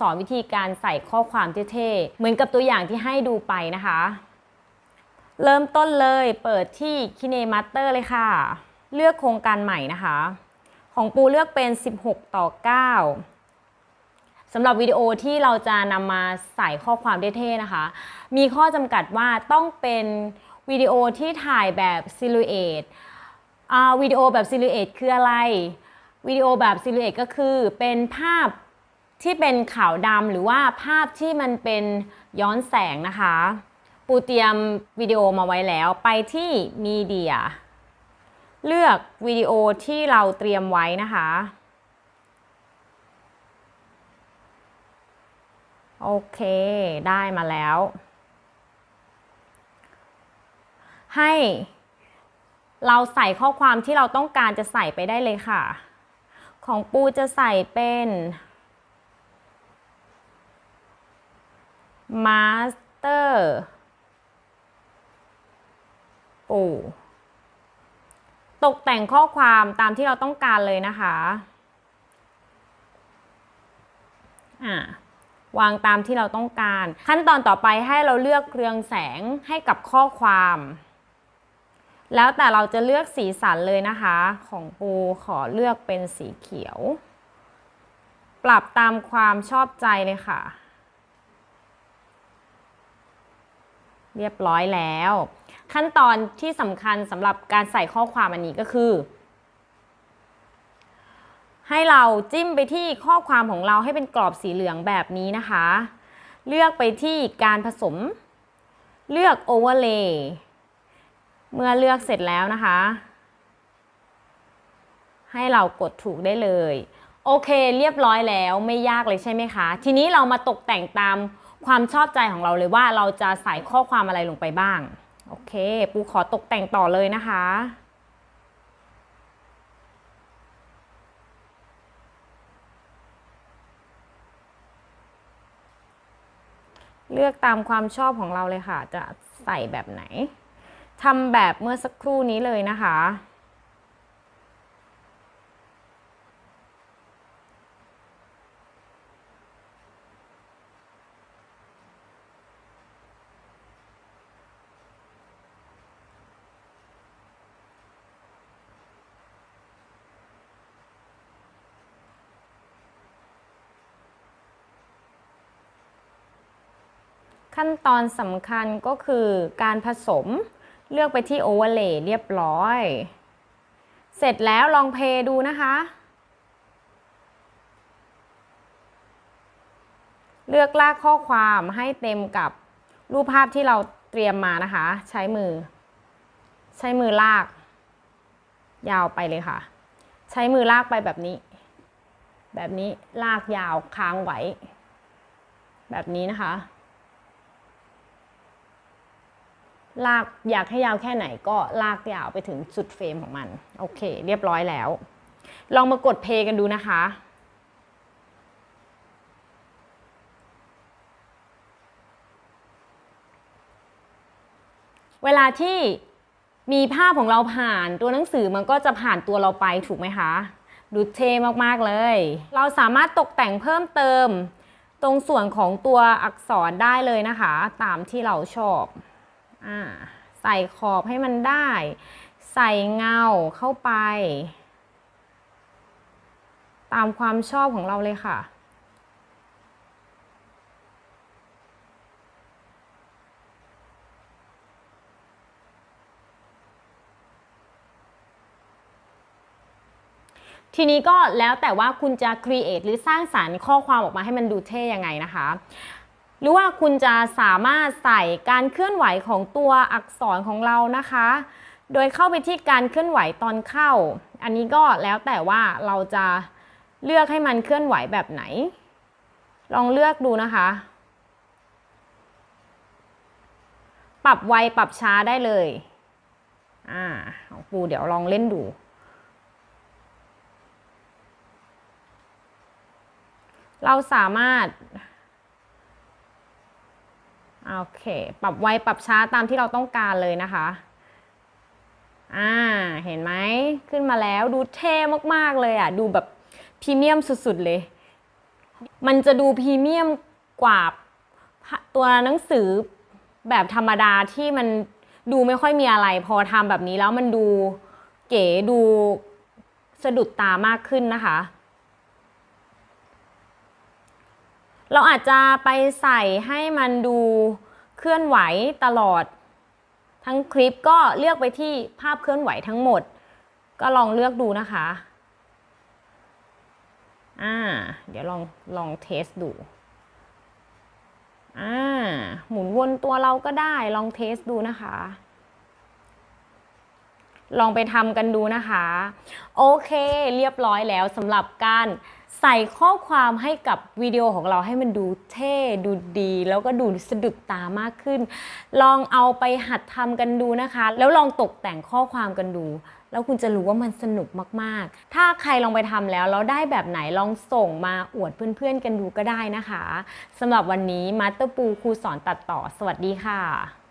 สอนวิธีการใส่ข้อความเท่ๆ เหมือนกับตัวอย่างที่ให้ดูไปนะคะ เริ่มต้นเลยเปิดที่ KineMaster เลยค่ะ เลือกโครงการใหม่นะคะ ของปูเลือกเป็น 16 ต่อ 9สำหรับวิดีโอที่เราจะนำมาใส่ข้อความเท่ๆนะคะ มีข้อจำกัดว่าต้องเป็นวิดีโอที่ถ่ายแบบซิลูเอตวิดีโอแบบซิลูเอตคืออะไร วิดีโอแบบซิลูเอตก็คือเป็นภาพ ที่เป็นขาวดำหรือว่าภาพที่มันเป็นย้อนแสงนะคะ ปูเตรียมวิดีโอมาไว้แล้วไปที่มีเดียเลือกวิดีโอที่เราเตรียมไว้นะคะ โอเค ได้มาแล้ว ให้เราใส่ข้อความที่เราต้องการจะใส่ไปได้เลยค่ะ ของปูจะใส่เป็น Master ปูตกแต่งข้อความตามที่เราต้องการเลยนะคะอ่าวางตามที่เราต้องการ ขั้นตอนต่อไปให้เราเลือกเรืองแสงให้กับข้อความ แล้วแต่เราจะเลือกสีสันเลยนะคะ ของปูขอเลือกเป็นสีเขียว ปรับตามความชอบใจเลยค่ะ เรียบร้อยแล้ว ขั้นตอนที่สำคัญสำหรับการใส่ข้อความอันนี้ก็คือ ให้เราจิ้มไปที่ข้อความของเราให้เป็นกรอบสีเหลืองแบบนี้นะคะ เลือกไปที่การผสม เลือก Overlay เมื่อเลือกเสร็จแล้วนะคะ ให้เรากดถูกได้เลย โอเคเรียบร้อยแล้วไม่ยากเลยใช่ไหมคะ ทีนี้เรามาตกแต่งตาม ความชอบใจของเราเลยว่าเราจะใส่ข้อความอะไรลงไปบ้าง โอเค ปูขอตกแต่งต่อเลยนะคะเลือกตามความชอบของเราเลยค่ะ จะใส่แบบไหนทำแบบเมื่อสักครู่นี้เลยนะคะ ขั้นตอนสำคัญก็คือการผสมเลือกไปที่ Overlay เลยเรียบร้อย เสร็จแล้วลองเพย์ดูนะคะ เลือกลากข้อความให้เต็มกับรูปภาพที่เราเตรียมมานะคะ ใช้มือ ใช้มือลาก ยาวไปเลยค่ะ ใช้มือลากไปแบบนี้ แบบนี้ลากยาวค้างไว้ แบบนี้นะคะ ลากอยากให้ยาวแค่ไหนก็ลากยาวไปถึงสุดเฟรมของมัน โอเค เรียบร้อยแล้ว ลองมากดเพย์กันดูนะคะ เวลาที่มีภาพของเราผ่านตัวหนังสือมันก็จะผ่านตัวเราไปถูกไหมคะ ดูเท่มากๆเลย เราสามารถตกแต่งเพิ่มเติม ตรงส่วนของตัวอักษรได้เลยนะคะ ตามที่เราชอบ ใส่ขอบให้มันได้ ใส่เงาเข้าไป ตามความชอบของเราเลยค่ะทีนี้ก็แล้วแต่ว่าคุณจะ create หรือสร้างสารรค์ข้อความออกมาให้มันดูเท่ยังไงนะคะ หรือว่าคุณจะสามารถใส่การเคลื่อนไหวของตัวอักษรของเรานะคะ โดยเข้าไปที่การเคลื่อนไหวตอนเข้า อันนี้ก็แล้วแต่ว่าเราจะเลือกให้มันเคลื่อนไหวแบบไหน ลองเลือกดูนะคะ ปรับไวปรับช้าได้เลย อ่าของปูเดี๋ยวลองเล่นดูเราสามารถ โอเค ปรับไวปรับช้าตามที่เราต้องการเลยนะคะ อ่า เห็นไหม ขึ้นมาแล้วดูเท่มาก ๆ เลยอะ ดูแบบพรีเมียมสุด ๆ เลย มันจะดูพรีเมียมกว่าตัวหนังสือแบบธรรมดาที่มันดูไม่ค่อยมีอะไร พอทำแบบนี้แล้วมันดูเก๋ดูสะดุดตามากขึ้นนะคะ เราอาจจะไปใส่ให้มันดูเคลื่อนไหวตลอด ทั้งคลิปก็เลือกไปที่ภาพเคลื่อนไหวทั้งหมด ก็ลองเลือกดูนะคะอ่าเดี๋ยวลองลองเทสดูอ่าหมุนวนตัวเราก็ได้ลองเทสดูนะคะ ลองไปทำกันดูนะคะ โอเค เรียบร้อยแล้วสำหรับการใส่ข้อความให้กับวิดีโอของเราให้มันดูเท่ดูดี แล้วก็ดูสะดุดตามากขึ้น ลองเอาไปหัดทำกันดูนะคะ แล้วลองตกแต่งข้อความกันดู แล้วคุณจะรู้ว่ามันสนุกมากๆ ถ้าใครลองไปทำแล้วแล้วได้แบบไหนลองส่งมาอวดเพื่อนๆกันดูก็ได้นะคะสำหรับวันนี้มาสเตอร์ปูครูสอนตัดต่อ สวัสดีค่ะ